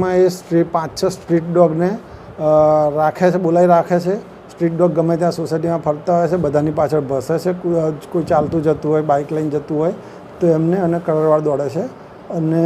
માં એ સ્ટ્રીટ પાંચ, છ સ્ટ્રીટ ડોગને રાખે છે, બોલાવી રાખે છે. સ્ટ્રીટ ડોગ ગમે ત્યાં સોસાયટીમાં ફરતા હોય છે, બધાની પાછળ ભસે છે. કોઈ ચાલતું જતું હોય, બાઇક લઈને જતું હોય, તો એમને અને કરડવાળ દોડે છે. અને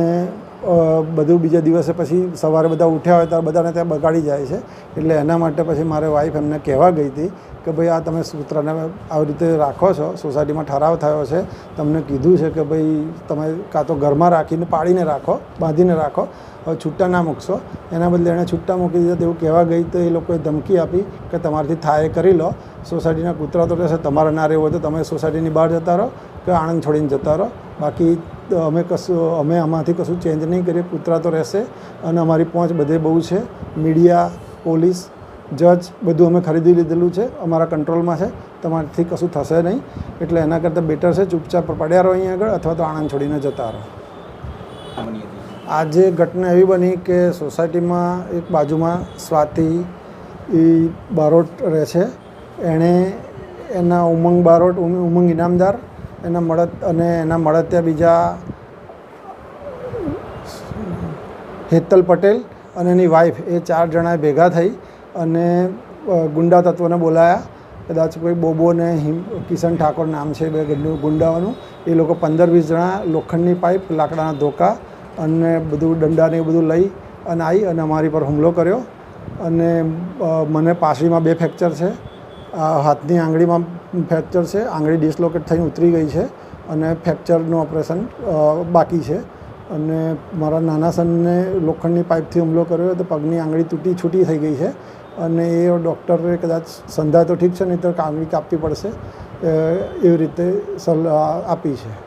બધું બીજા દિવસે પછી સવારે બધા ઉઠ્યા હોય ત્યારે બધાને ત્યાં બગાડી જાય છે. એટલે એના માટે પછી મારે વાઈફ એમને કહેવા ગઈ હતી કે ભાઈ આ તમે સૂત્રને આવી રીતે રાખો છો, સોસાયટીમાં ઠરાવ થયો છે. તમને કીધું છે કે ભાઈ તમે કાં તો ઘરમાં રાખીને પાડીને રાખો, બાંધીને રાખો, હવે છૂટા ના મૂકશો. એના બદલે એણે છૂટા મૂકી દીધા તેવું કહેવા ગઈ તો એ લોકોએ ધમકી આપી કે તમારાથી થાય એ કરી લો. સોસાયટીના કૂતરા તો કહેશે તમારે ના રહેવું હોય તો તમે સોસાયટીની બહાર જતા રહો કે આણંદ છોડીને જતા રહો. બાકી અમે કશું, અમે આમાંથી કશું ચેન્જ નહીં કરીએ, કૂતરા તો રહેશે અને અમારી પહોંચ બધે બહુ છે. મીડિયા પોલીસ જજ બધું અમે ખરીદી લીધેલું છે. અમારા કંટ્રોલમાં છે. તમારાથી કશું થશે નહીં. એટલે એના કરતાં બેટર છે. ચૂપચાપ પડ્યા રહો અહીંયા આગળ અથવા તો આણંદ છોડીને જતા રહો. આજે ઘટના એવી બની કે સોસાયટીમાં એક બાજુમાં સ્વાતિ એ બારોટ રહે છે. એણે એના ઉમંગ બારોટ, ઉમ- ઉમંગ ઇનામદાર એના મળત અને એના મળતિયા બીજા હેતલ પટેલ અને એની વાઈફ એ ચાર જણાએ ભેગા થઈ અને ગુંડા તત્વોને બોલાયા. કદાચ કોઈ બોબો ને હિમ, કિશન ઠાકોર નામ છે બે ગંડુ- ગુંડાઓનું. એ લોકો પંદર વીસ જણા લોખંડની પાઇપ લાકડાના ધોકા અને બધું દંડાને એ બધું લઈ અને આવી અને અમારી પર હુમલો કર્યો. અને મને પાસળીમાં બે ફ્રેક્ચર છે. હાથની આંગળીમાં ફ્રેક્ચર છે. આંગળી ડિસલોકેટ થઈને ઉતરી ગઈ છે અને ફ્રેક્ચરનું ઓપરેશન બાકી છે. અને મારા નાના સનને લોખંડની પાઇપથી હુમલો કર્યો તો પગની આંગળી તૂટી છૂટી થઈ ગઈ છે અને એ ડૉક્ટરે કદાચ સંધા તો ઠીક છે નહીં તો આંગળી કાપવી પડશે એવી રીતે સલાહ આપી છે.